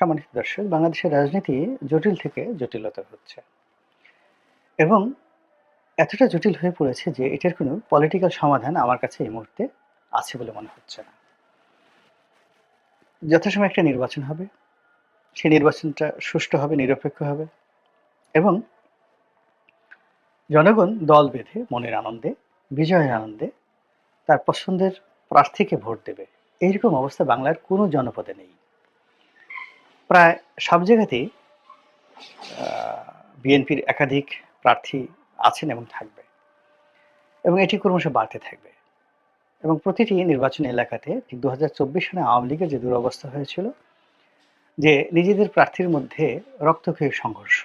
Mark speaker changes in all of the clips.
Speaker 1: সম্মানিত দর্শক, বাংলাদেশের রাজনীতি জটিল থেকে জটিলতর হচ্ছে। এবং এতটা জটিল হয়ে পড়েছে যে এটার কোনো পলিটিক্যাল সমাধান আমার কাছে এই মুহূর্তে আছে বলে মনে হচ্ছে না। যথাসময় একটা নির্বাচন হবে। সেই নির্বাচনটা সুষ্ঠু হবে, নিরপেক্ষ হবে এবং জনগণ দল বেঁধে মনের আনন্দে, বিজয়ের আনন্দে তার পছন্দের প্রার্থীকে ভোট দেবে। এইরকম অবস্থা বাংলার কোনো জনপদে নেই। প্রায় সব জায়গাতেই বিএনপির একাধিক প্রার্থী আছেন এবং থাকবে। এবং এটি ক্রমশ বাড়তে থাকবে। এবং প্রতিটি নির্বাচন এলাকাতে ঠিক দু সালে আওয়ামী লীগের যে দুরবস্থা হয়েছিল, যে নিজেদের প্রার্থীর মধ্যে রক্তক্ষয়ী সংঘর্ষ,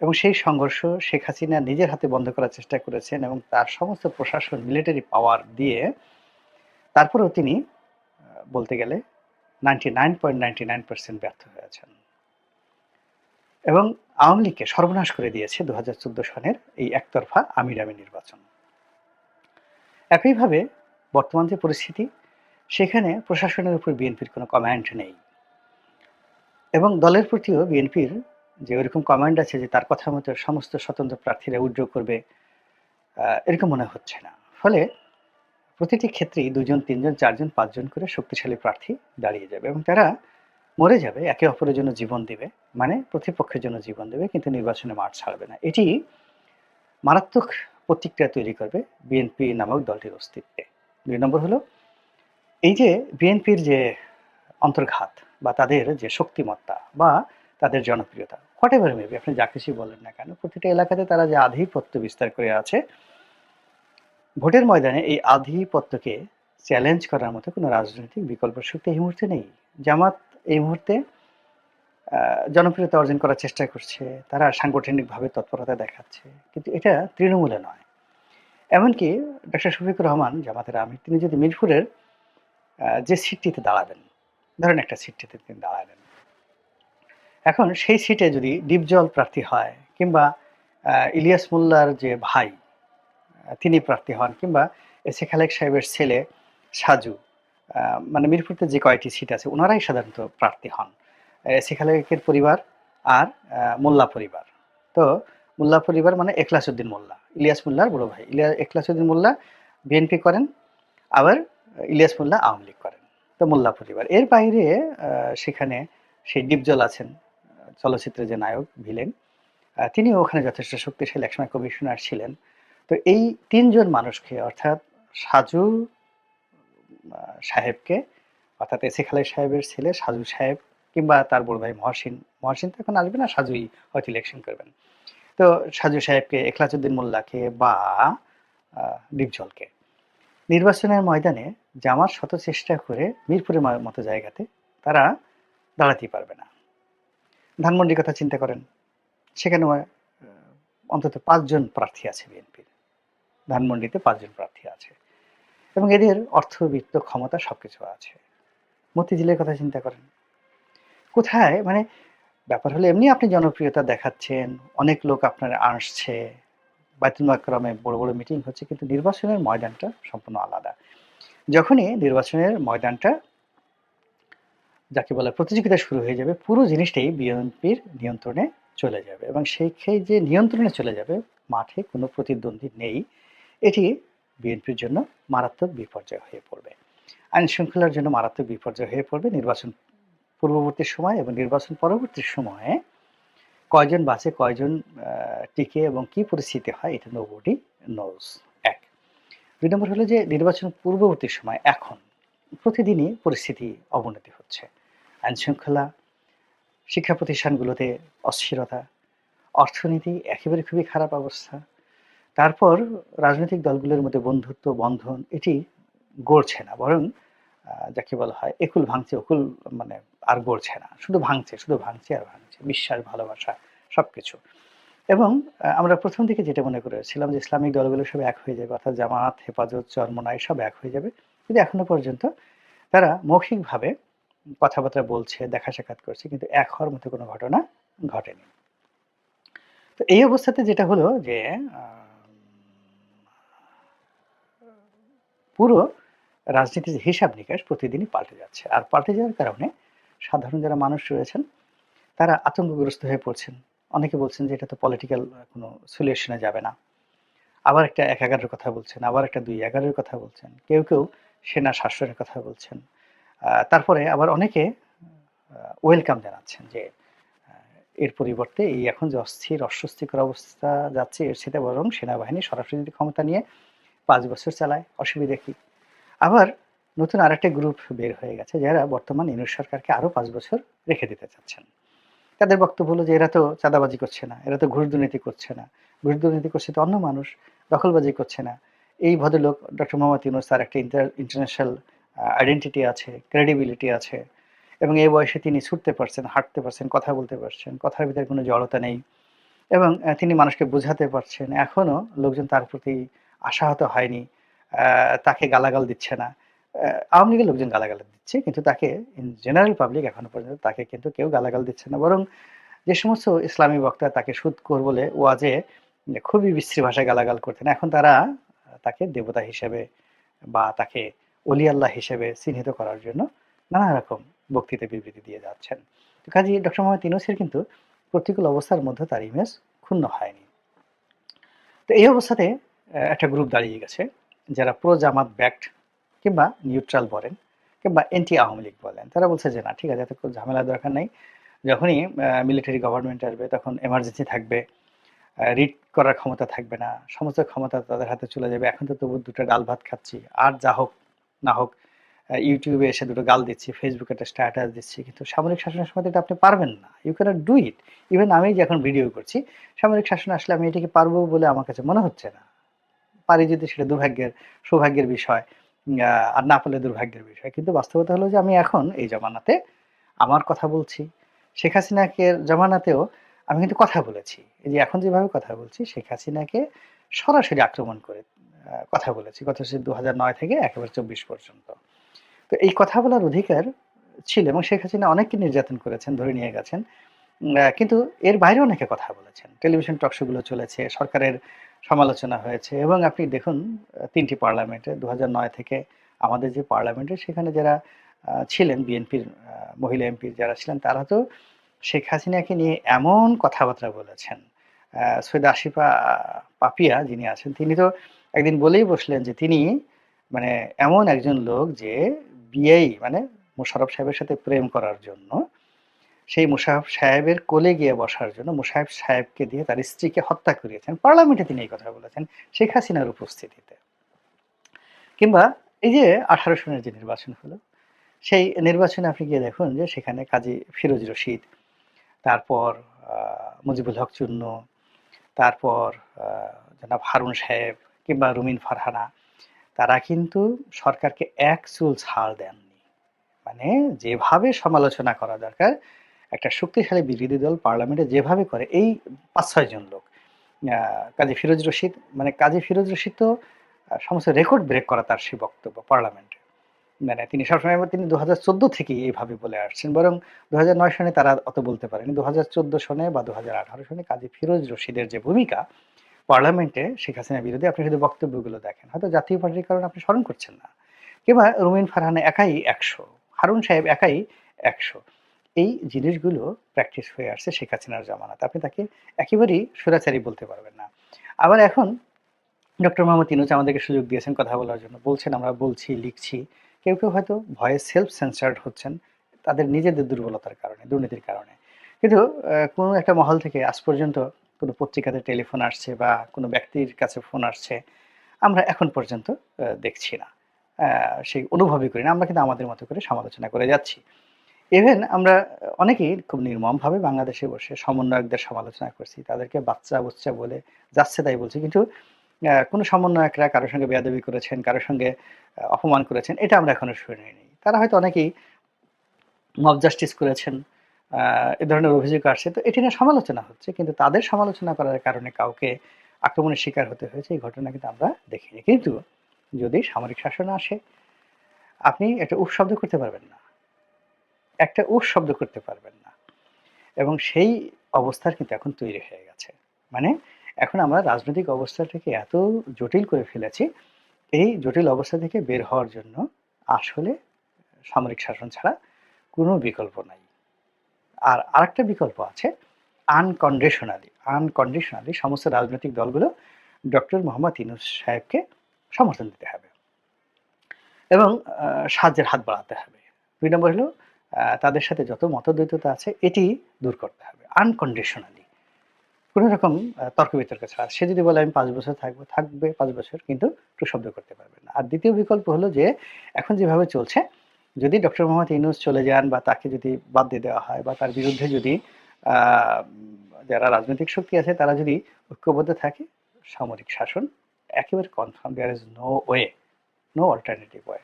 Speaker 1: এবং সেই সংঘর্ষ শেখ হাসিনা নিজের হাতে বন্ধ করার চেষ্টা করেছেন এবং তার সমস্ত প্রশাসন মিলিটারি পাওয়ার দিয়ে, তারপরেও তিনি বলতে গেলে ninety nine point ninety nine percent ব্যর্থ হয়েছেন। এবং আওয়ামী লীগকে সর্বনাশ করে দিয়েছে দু হাজার চোদ্দ সনের এই একতরফা আমিরামি নির্বাচন। একইভাবে বর্তমান যে পরিস্থিতি, সেখানে প্রশাসনের উপর বিএনপির কোনো কমান্ড নেই। এবং দলের প্রতিও বিএনপির যে ওইরকম কমান্ড আছে যে তার কথা মতো সমস্ত স্বতন্ত্র প্রার্থীরা উইড্র করবে এরকম মনে হচ্ছে না। ফলে প্রতিটি ক্ষেত্রেই দুজন, তিনজন, চারজন, পাঁচজন করে শক্তিশালী প্রার্থী দাঁড়িয়ে যাবে এবং তারা মরে যাবে, একে অপরের জন্য জীবন দেবে মানে প্রতিপক্ষের জন্য জীবন দেবে, কিন্তু নির্বাচনে মাঠ ছাড়বে না। এটি মারাত্মক প্রতিক্রিয়া তৈরি করবে বিএনপি নামক দলটির অস্তিত্বে। দুই নম্বর হলো, এই যে বিএনপির যে অন্তর্ঘাত বা তাদের যে শক্তিমত্তা বা তাদের জনপ্রিয়তা হোয়াট এভার মেবি আপনি যা কিছুই বলেন না কেন, প্রতিটা এলাকাতে তারা যে আধিপত্য বিস্তার করে আছে ভোটের ময়দানে এই আধিপত্যকে চ্যালেঞ্জ করার মতো কোনো রাজনৈতিক বিকল্প শক্তি এই মুহূর্তে নেই। জামাত এই মুহূর্তে জনপ্রিয়তা অর্জন করার চেষ্টা করছে, তারা সাংগঠনিকভাবে তৎপরতা দেখাচ্ছে, কিন্তু এটা তৃণমূলে নয়। এমনকি ডক্টর শফিকুর রহমান, জামাতের আমির, তিনি যদি মিরপুরের যে সিটটিতে দাঁড়াবেন, ধরেন একটা সিটটিতে তিনি দাঁড়াবেন, এখন সেই সিটে যদি ডিপজল প্রার্থী হয়, কিংবা ইলিয়াস মোল্লার যে ভাই তিনি প্রার্থী হন কিংবা এস খালেক সাহেবের ছেলে সাজু মানে মিরপুরতে যে কয়টি সিট আছে, ওনারাই সাধারণত প্রার্থী হন। এস খালেকের পরিবার আর মোল্লা পরিবার। তো মোল্লা পরিবার মানে এখলাসুদ্দিন মোল্লা, ইলিয়াস মোল্লার বড় ভাই। ইলিয়াস এখলাসুদ্দিন মোল্লা বিএনপি করেন, আবার ইলিয়াস মোল্লা আওয়ামী লীগ করেন। তো মোল্লা পরিবার। এর বাইরে সেখানে সেই ডিপজল আছেন, চলচ্চিত্রের যে নায়ক, ভিলেন তিনিও ওখানে যথেষ্ট শক্তিশালী, একসময় কমিশনার ছিলেন। তো এই তিনজন মানুষকে, অর্থাৎ সাজু সাহেবকে, অর্থাৎ এসে খালেদ সাহেবের ছেলে সাজু সাহেব কিংবা তার বড় ভাই মহসিন মহসিন তো এখন আসবে না, সাজুই হয়তো ইলেকশন করবেন। তো সাজু সাহেবকে এখলাসুদ্দিন মোল্লাকে বা ডিপজলকে। নির্বাচনের ময়দানে জামার শত চেষ্টা করে মিরপুরের মতো জায়গাতে তারা দাঁড়াতেই পারবে না। ধানমন্ডির কথা চিন্তা করেন। সেখানে অন্তত পাঁচজন প্রার্থী আছে বিএনপির। ধানমন্ডিতে পাঁচজন প্রার্থী আছে। এবং এদের অর্থবিত্ত ক্ষমতা সবকিছু আছে। মতিঝিলের কথা চিন্তা করেন। কোথায়? মানে ব্যাপার হলো এমনি আপনি জনপ্রিয়তা দেখাচ্ছেন, অনেক লোক আপনার আসছে বাইতুল মাকরমে বড় বড় মিটিং হচ্ছে, কিন্তু নির্বাচনের ময়দানটা সম্পূর্ণ আলাদা। যখনই নির্বাচনের ময়দানটা যাকে বলে প্রতিযোগিতা শুরু হয়ে যাবে, পুরো জিনিসটাই বিএনপির নিয়ন্ত্রণে চলে যাবে। এবং সেই যে নিয়ন্ত্রণে চলে যাবে, মাঠে কোনো প্রতিদ্বন্দ্বী নেই। এটি বিএনপির জন্য মারাত্মক বিপর্যয় হয়ে পড়বে। আইন শৃঙ্খলার জন্য মারাত্মক বিপর্যয় হয়ে পড়বে নির্বাচন পূর্ববর্তী সময় এবং নির্বাচন পরবর্তী সময়ে। কয়জন বাসে কয়জন টিকে এবং কি পরিস্থিতি হয়, এটা নোবডি নোজ এক। দুই নম্বর হলো যে নির্বাচন পূর্ববর্তী সময় এখন প্রতিদিনই পরিস্থিতি অবনতি হচ্ছে। আইন শৃঙ্খলা, শিক্ষা প্রতিষ্ঠানগুলোতে অস্থিরতা, অর্থনীতি একেবারে খুবই খারাপ অবস্থা তারপর রাজনৈতিক দলগুলোর মধ্যে বন্ধুত্ব, বন্ধন, এটি গড়ছে না, বরং যাকে বলা হয় একুল ভাঙছে, অকুল মানে আর গড়ছে না। শুধু ভাঙছে শুধু ভাঙছে আর ভাঙছে, বিশ্বাস, ভালোবাসা সব কিছু এবং আমরা প্রথম দিকে যেটা মনে করেছিলাম যে ইসলামিক দলগুলো সব এক হয়ে যাবে, অর্থাৎ জামাত, হেফাজত, চরমনাই সব এক হয়ে যাবে। কিন্তু এখনও পর্যন্ত তারা মৌখিকভাবে কথাবার্তা বলছে, দেখা সাক্ষাৎ করছে, কিন্তু এক হওয়ার মতো কোনো ঘটনা ঘটেনি। তো এই অবস্থাতে যেটা হলো যে পুরো রাজনীতির হিসাব নিকাশ প্রতিদিনই পাল্টে যাচ্ছে। আর পাল্টে যাওয়ার কারণে সাধারণ যারা মানুষ রয়েছেন, তারা আতঙ্কগ্রস্ত হয়ে পড়ছেন। অনেকে বলছেন যে এটা তো পলিটিক্যাল কোনো সলিউশনে যাবে না। আবার একটা এক এগারোর কথা বলছেন, আবার একটা দুই এগারোর কথা বলছেন, কেউ কেউ সেনা শাসনের কথা বলছেন। তারপরে আবার অনেকে ওয়েলকাম জানাচ্ছেন যে এর পরিবর্তে এই এখন যে অস্থির, অস্বস্তিকর অবস্থা যাচ্ছে, এর সাথে বরং সেনাবাহিনী সরাসরি ক্ষমতা নিয়ে পাঁচ বছর চালায়, অসুবিধা কি? আবার নতুন আরেকটা গ্রুপ বের হয়ে গেছে যারা বর্তমান ইউনিট সরকারকে আরও পাঁচ বছর রেখে দিতে চাচ্ছেন। তাদের বক্তব্য হলো যে এরা তো চাঁদাবাজি করছে না, এরা তো ঘুষ দুর্নীতি করছে না। ঘুষ দুর্নীতি করছে তো অন্য মানুষ, দখলবাজি করছে না। এই ভদ্রলোক ডক্টর মোহাম্মদ ইউনুস, তার একটা ইন্টারন্যাশনাল আইডেন্টিটি আছে ক্রেডিবিলিটি আছে এবং এই বয়সে তিনি ছুটতে পারছেন, হাঁটতে পারছেন, কথা বলতে পারছেন, কথার ভিতরে কোনো জড়তা নেই এবং তিনি মানুষকে বোঝাতে পারছেন। এখনও লোকজন তার প্রতি আশাহত হয়নি তাকে গালাগাল দিচ্ছে না। আওয়ামী লীগের লোকজন গালাগাল দিচ্ছে, কিন্তু তাকে ইন জেনারেল পাবলিক এখনও পর্যন্ত তাকে কিন্তু কেউ গালাগাল দিচ্ছে না। বরং যে সমস্ত ইসলামী বক্তা তাকে সুদখোর বলে ওয়াজে খুবই বিশ্রী ভাষায় গালাগাল করতেন, এখন তারা তাকে দেবতা হিসেবে বা তাকে অলি আল্লাহ হিসেবে চিহ্নিত করার জন্য নানা রকম বক্তৃতা বিবৃতি দিয়ে যাচ্ছেন। কাজী ডক্টর মোহাম্মদ ইউনুসের কিন্তু প্রতিকূল অবস্থার মধ্যে তার ইমেজ ক্ষুণ্ণ হয়নি। তো এই অবস্থাতে একটা গ্রুপ দাঁড়িয়ে গেছে, যারা প্রো জামাত ব্যাক্ট কিংবা নিউট্রাল বলেন কিংবা এন্টি আওয়ামী লীগ বলেন, তারা বলছে যে না, ঠিক আছে, এত কোনো ঝামেলার দরকার নেই। যখনই মিলিটারি গভর্নমেন্ট আসবে, তখন এমার্জেন্সি থাকবে রিড করার ক্ষমতা থাকবে না, সমস্ত ক্ষমতা তাদের হাতে চলে যাবে। এখন তো তবু দুটো ডাল ভাত খাচ্ছি, আর যা হোক না হোক ইউটিউবে এসে দুটো গাল দিচ্ছি ফেসবুকে একটা স্ট্যাটাস দিচ্ছি, কিন্তু সামরিক শাসনের সময় এটা আপনি পারবেন না। You cannot do it even আমি যে এখন ভিডিও করছি, সামরিক শাসন আসলে আমি এটাকে পারব বলে আমার কাছে মনে হচ্ছে না। পারি যদি সেটা দুর্ভাগ্যের সৌভাগ্যের বিষয় আর না পারলে দুর্ভাগ্যের বিষয়। কিন্তু বাস্তবতা হলো যে আমি এখন এই জমানাতে আমার কথা বলছি। শেখ হাসিনাকে জমানাতেও আমি কিন্তু কথা বলেছি। এই যে এখন যেভাবে কথা বলছি, শেখ হাসিনাকে সরাসরি আক্রমণ করে কথা বলেছি। কথা হচ্ছে দু হাজার নয় থেকে একেবারে চব্বিশ পর্যন্ত। তো এই কথা বলার অধিকার ছিল এবং শেখ হাসিনা অনেককে নির্যাতন করেছেন, ধরে নিয়ে গেছেন। কিন্তু এর বাইরে অনেকে কথা বলেছেন। টেলিভিশন টকশোগুলো চলেছে, সরকারের সমালোচনা হয়েছে। এবং আপনি দেখুন তিনটি পার্লামেন্টে দু নয় থেকে আমাদের যে পার্লামেন্টে সেখানে যারা ছিলেন বিএনপির মহিলা এমপি যারা ছিলেন, তারা তো শেখ হাসিনাকে নিয়ে এমন কথাবার্তা বলেছেন। সৈয়দ আশিফা পাপিয়া যিনি আছেন, তিনি তো একদিন বলেই বসলেন যে তিনি মানে এমন একজন লোক যে বিয়েই মানে মোশারফ সাহেবের সাথে প্রেম করার জন্য সেই মুশারফ সাহেবের কোলে গিয়ে বসার জন্য মুশারফ সাহেবকে দিয়ে তার স্ত্রীকে হত্যা করিয়েছেন। পার্লামেন্টে তিনি এই কথা বলেছেন শেখ হাসিনার উপস্থিতিতে। কিংবা এই যে আঠারো সনের যে নির্বাচন হলো, সেই নির্বাচনে আপনি গিয়ে দেখুন যে সেখানে কাজী ফিরোজ রশিদ, তারপর মুজিবুল হক চূর্ণ, তারপর জনাব হারুন সাহেব কিংবা রুমিন ফারহানা, তারা কিন্তু সরকারকে এক চুল ছাড় দেননি। মানে যেভাবে সমালোচনা করা দরকার একটা শক্তিশালী বিরোধী দল পার্লামেন্টে যেভাবে করে, এই পাঁচ ছয়জন লোক। কাজী ফিরোজ রশিদ মানে কাজী ফিরোজ রশিদ তো সমস্ত রেকর্ড ব্রেক করা তার সেই বক্তব্য পার্লামেন্টে। মানে তিনি সবসময় তিনি দু হাজার চোদ্দ থেকেই এইভাবে বলে আসছেন, বরং দু হাজার নয় সনে তারা অত বলতে পারেনি। দু হাজার চোদ্দ সনে বা দু হাজার আঠারো সনে কাজী ফিরোজ রশিদের যে ভূমিকা, পার্লামেন্টে শেখ হাসিনার বিরোধী আপনি শুধু বক্তব্যগুলো দেখেন, হয়তো জাতীয় পার্টির কারণে আপনি স্মরণ করছেন না। কিংবা রুমিন ফারহানা একাই একশো, হারুন সাহেব একাই একশো। এই জিনিসগুলো প্র্যাকটিস হয়ে আসছে শেখ হাসিনার জামানাতে। আপনি তাকে একেবারেই সুরাচারী বলতে পারবেন না। আবার এখন ডক্টর মোহাম্মদ ইনুজ আমাদেরকে সুযোগ দিয়েছেন কথা বলার জন্য। বলছেন, আমরা বলছি, লিখছি। কেউ কেউ হয়তো ভয়ে সেলফ সেন্সার্ড হচ্ছেন, তাদের নিজেদের দুর্বলতার কারণে, দুর্নীতির কারণে। কিন্তু কোনো একটা মহল থেকে আজ পর্যন্ত কোনো পত্রিকাতে টেলিফোন আসছে বা কোনো ব্যক্তির কাছে ফোন আসছে, আমরা এখন পর্যন্ত দেখছি না। সেই অনুভবই করি না। আমরা কিন্তু আমাদের মতো করে সমালোচনা করে যাচ্ছি। ইভেন আমরা অনেকেই খুব নির্মমভাবে বাংলাদেশে বসে সমন্বয়কদের সমালোচনা করছি, তাদেরকে বাচ্চা বুচ্চা বলে যাচ্ছে তাই বলছি। কিন্তু কোনো সমন্বয়করা কারোর সঙ্গে বেয়াদবি করেছেন কারোর সঙ্গে অপমান করেছেন, এটা আমরা এখনও শুনিনি তারা হয়তো অনেকেই মব জাস্টিস করেছেন এ ধরনের অভিযোগ আসছে। তো এটি নিয়ে সমালোচনা হচ্ছে, কিন্তু তাদের সমালোচনা করার কারণে কাউকে আক্রমণের শিকার হতে হয়েছে, এই ঘটনা কিন্তু আমরা দেখিনি। কিন্তু যদি সামরিক শাসন আসে, আপনি একটা উফ শব্দ করতে পারবেন না। একটা উফ শব্দ করতে পারবেন না। এবং সেই অবস্থার কিন্তু এখন তৈরি হয়ে গেছে। মানে এখন আমরা রাজনৈতিক অবস্থাটাকে এত জটিল করে ফেলেছি, এই জটিল অবস্থা থেকে বের হওয়ার জন্য আসলে সামরিক শাসন ছাড়া কোনো বিকল্প নাই। আর আরেকটা বিকল্প আছে আনকন্ডিশনালি আনকন্ডিশনালি সমস্ত রাজনৈতিক দলগুলো ডক্টর মোহাম্মদ ইনুস সাহেবকে সমর্থন দিতে হবে। এবং সাহায্যের হাত বাড়াতে হবে। দুই নম্বর হলো তাদের সাথে যত মতদ্বৈততা আছে, এটি দূর করতে হবে আনকন্ডিশনালি কোনো রকম তর্ক বিতর্ক ছাড়া। সে যদি বলে, আমি পাঁচ বছর থাকব, থাকবে পাঁচ বছর, কিন্তু একটু শব্দ করতে পারবে না। আর দ্বিতীয় বিকল্প হলো যে, এখন যেভাবে চলছে, যদি ডক্টর মোহাম্মদ ইউনুস চলে যান বা তাকে যদি বাদ দিয়ে দেওয়া হয় বা তার বিরুদ্ধে যদি যারা রাজনৈতিক শক্তি আছে, তারা যদি ঐক্যবদ্ধ থাকে, সামরিক শাসন, একেবারে confirm there is no way no alternative way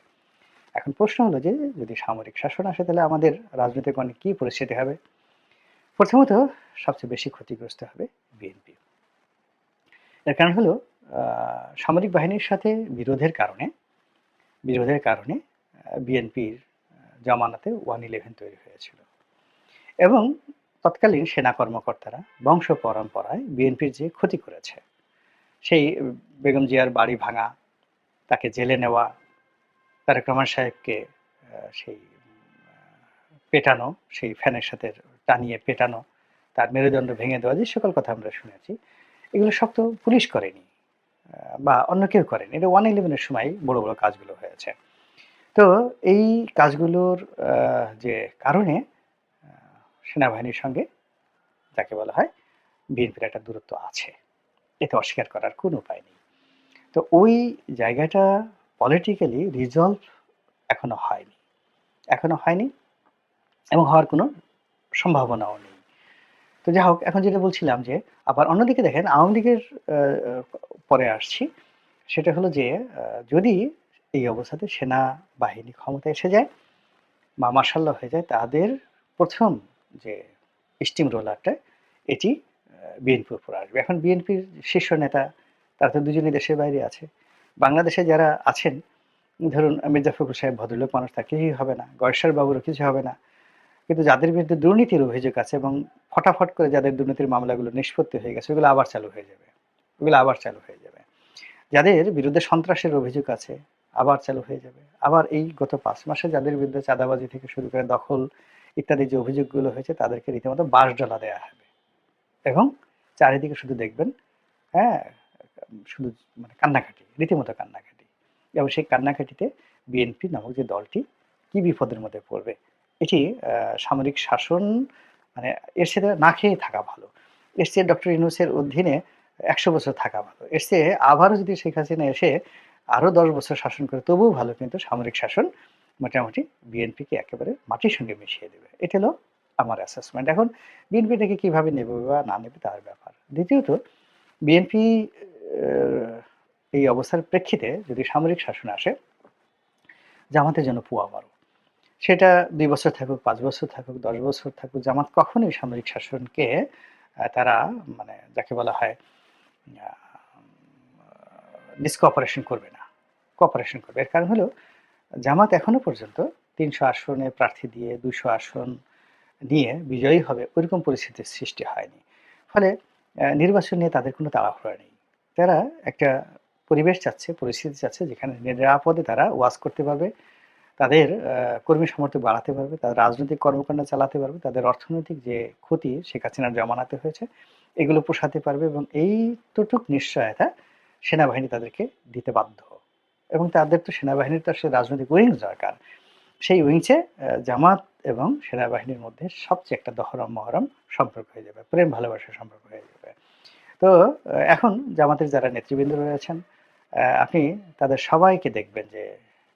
Speaker 1: এখন প্রশ্ন হলো যে, যদি সামরিক শাসন আসে, তাহলে আমাদের রাজনৈতিক অনেক কী পরিস্থিতি হবে? প্রথমত, সবচেয়ে বেশি ক্ষতিগ্রস্ত হবে বিএনপি। এর কারণ হলো সামরিক বাহিনীর সাথে বিরোধের কারণে বিরোধের কারণে বিএনপির জামানাতে ওয়ান ইলেভেন তৈরি হয়েছিল। এবং তৎকালীন সেনা কর্মকর্তারা বংশ পরম্পরায় বিএনপির যে ক্ষতি করেছে, সেই বেগম জিয়ার বাড়ি ভাঙা, তাকে জেলে নেওয়া তারেক রহমান সাহেবকে সেই পেটানো, সেই ফ্যানের সাথে টানিয়ে পেটানো, তার মেরুদণ্ড ভেঙে দেওয়া, যে সকল কথা আমরা শুনেছি, এগুলো সব তো পুলিশ করেনি বা অন্য কেউ করেনি। এটা ওয়ান ইলেভেনের সময় বড় বড় কাজগুলো হয়েছে। তো এই কাজগুলোর যে কারণে সেনাবাহিনীর সঙ্গে, যাকে বলা হয়, বিএনপির একটা দূরত্ব আছে। এতে অস্বীকার করার কোনো উপায় নেই। তো ওই জায়গাটা পলিটিক্যালি রিজলভ এখনও হয়নি। এখনও হয়নি এবং হওয়ার কোনো সম্ভাবনাও নেই। তো যাই হোক, এখন যেটা বলছিলাম যে, আবার অন্যদিকে দেখেন, আওয়ামী লীগের পরে আসছি। সেটা হলো যে যদি এই অবস্থাতে সেনা বাহিনী ক্ষমতা এসে যায় বা মার্শাল্লাহ হয়ে যায়, তাদের প্রথম যে স্টিম রোলারটা এটি বিএনপির উপর আসবে। এখন বিএনপির শীর্ষ নেতা, তারা তো দুজনেই দেশের বাইরে আছে। বাংলাদেশে যারা আছেন, ধরুন মির্জা ফখরুল সাহেব ভদ্রলোক মানুষ, তার কিছুই হবে না। গয়েশ্বর বাবুরও কিছু হবে না। কিন্তু যাদের বিরুদ্ধে দুর্নীতির অভিযোগ আছে এবং ফটাফট করে যাদের দুর্নীতির মামলাগুলো নিষ্পত্তি হয়ে গেছে, ওগুলো আবার চালু হয়ে যাবে। ওগুলো আবার চালু হয়ে যাবে। যাদের বিরুদ্ধে সন্ত্রাসের অভিযোগ আছে, আবার চালু হয়ে যাবে। আবার এই গত পাঁচ মাসে যাদের বিরুদ্ধে চাঁদাবাজি থেকে শুরু করে দখল ইত্যাদি যে অভিযোগগুলো হয়েছে, তাদেরকে রীতিমতো বাস ডলা দেওয়া হবে। এবং চারিদিকে শুধু দেখবেন হ্যাঁ শুধু মানে কান্নাকাটি, রীতিমতো কান্নাকাটি। এবং সেই কান্নাকাটিতে বিএনপি নামক যে দলটি কি বিপদের মধ্যে পড়বে, এটি সামরিক শাসন মানে এর সাথে না খেয়ে থাকা ভালো। এর চেয়ে ডক্টর ইউনুসের অধীনে একশো বছর থাকা ভালো। এর চেয়ে আবারও যদি শেখ হাসিনা এসে আরও দশ বছর শাসন করে, তবুও ভালো কিন্তু সামরিক শাসন মোটামুটি বিএনপিকে একেবারে মাটির সঙ্গে মিশিয়ে দেবে। এটা হলো আমার অ্যাসেসমেন্ট এখন বিএনপিটাকে কীভাবে নেবে বা না নেবে তার ব্যাপার। দ্বিতীয়ত, বিএনপি এই অবস্থার প্রেক্ষিতে যদি সামরিক শাসন আসে, জামাতের জন্য পুয়া বড় সেটা দুই বছর থাকুক, পাঁচ বছর থাকুক, দশ বছর থাকুক, জামাত কখনোই সামরিক শাসনকে তারা মানে যাকে বলা হয় ডিসকপারেশন করবে না। কোঅপারেশন করবে। এর কারণ হলো, জামাত এখনও পর্যন্ত তিনশো আসনে প্রার্থী দিয়ে দুশো আসন নিয়ে বিজয়ী হবে, ওইরকম পরিস্থিতির সৃষ্টি হয়নি। ফলে নির্বাচন নিয়ে তাদের কোনো তাড়াহুড়া নেই। তারা একটা পরিবেশ চাচ্ছে, পরিস্থিতি চাচ্ছে যেখানে নিরাপদে তারা ওয়াজ করতে পারবে, তাদের কর্মী সমর্থক বাড়াতে পারবে, তাদের রাজনৈতিক কর্মকাণ্ড চালাতে পারবে, তাদের অর্থনৈতিক যে ক্ষতি শেখ হাসিনার জমানাতে হয়েছে, এগুলো পোষাতে পারবে এবং এইটুক নিশ্চয়তা সেনাবাহিনী তাদেরকে দিতে বাধ্য। এবং তাদের তো সেনাবাহিনীর তো আসলে রাজনৈতিক উইংস দরকার। সেই উইংসে জামাত এবং সেনাবাহিনীর মধ্যে সবচেয়ে একটা দহরম মহরম সম্পর্ক হয়ে যাবে প্রেম ভালোবাসার সম্পর্ক হয়ে যাবে। তো এখন জামাতের যারা নেতৃবৃন্দ রয়েছেন আপনি তাদের সবাইকে দেখবেন যে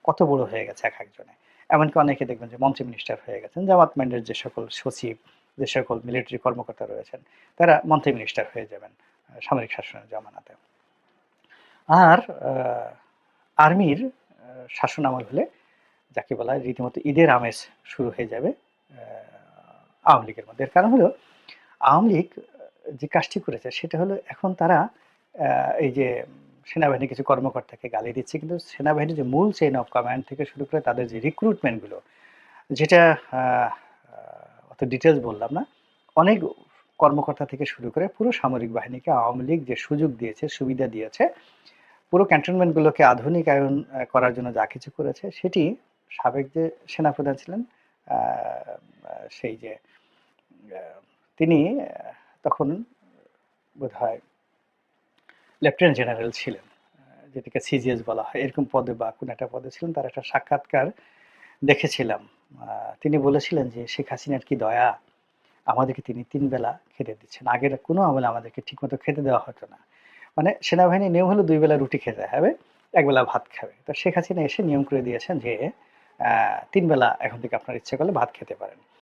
Speaker 1: কত বড় হয়ে গেছে এক একজনে। এমনকি অনেকে দেখবেন যে মন্ত্রী মিনিস্টার হয়ে গেছেন, জামাত মাইন্ডের যে সকল সচিব, যে সকল মিলিটারি কর্মকর্তা রয়েছেন, তারা মন্ত্রী মিনিস্টার হয়ে যাবেন সামরিক শাসনের জমানাতে। আর আর্মির শাসন আমল হলে যাকে বলা হয় রীতিমতো ঈদের আমেজ শুরু হয়ে যাবে আওয়ামী লীগের মধ্যে। কারণ হলো, আওয়ামী লীগ যে কাজটি করেছে সেটা হলো এখন তারা এই যে সেনাবাহিনী কিছু কর্মকর্তাকে গালি দিচ্ছে, কিন্তু সেনাবাহিনীর যে মূল চেইন অফ কমান্ড থেকে শুরু করে তাদের যে রিক্রুটমেন্টগুলো যেটা অত ডিটেলস বললাম না, অনেক কর্মকর্তা থেকে শুরু করে পুরো সামরিক বাহিনীকে আওয়ামী লীগ যে সুযোগ দিয়েছে, সুবিধা দিয়েছে, পুরো ক্যান্টনমেন্টগুলোকে আধুনিকায়ন করার জন্য যা কিছু করেছে, সেটি সাবেক যে সেনাপ্রধান ছিলেন সেই যে তিনি তখন বোধহয় লেফটেন্যান্ট জেনারেল ছিলেন। যেটাকে সিজিএস বলা হয়। এরকম পদে বা কোন একটা পদে ছিলেন। তার একটা সাক্ষাৎকার দেখেছিলাম। তিনি বলেছিলেন যে, "শেখ হাসিনার কি দয়া! আমাদেরকে তিনি ৩ বেলা খেতে দিচ্ছেন। আগের কোনো আমলে আমাদেরকে ঠিকমতো খেতে দেওয়া হতো না। মানে সেনাবাহিনীর নিয়ম হলো ২ বেলা রুটি খেতে হবে, ১ বেলা ভাত খাবে। তো শেখ হাসিনা এসে নিয়ম করে দিয়েছেন যে, ৩ বেলা এখন থেকে আপনার ইচ্ছা করলে ভাত খেতে পারেন।"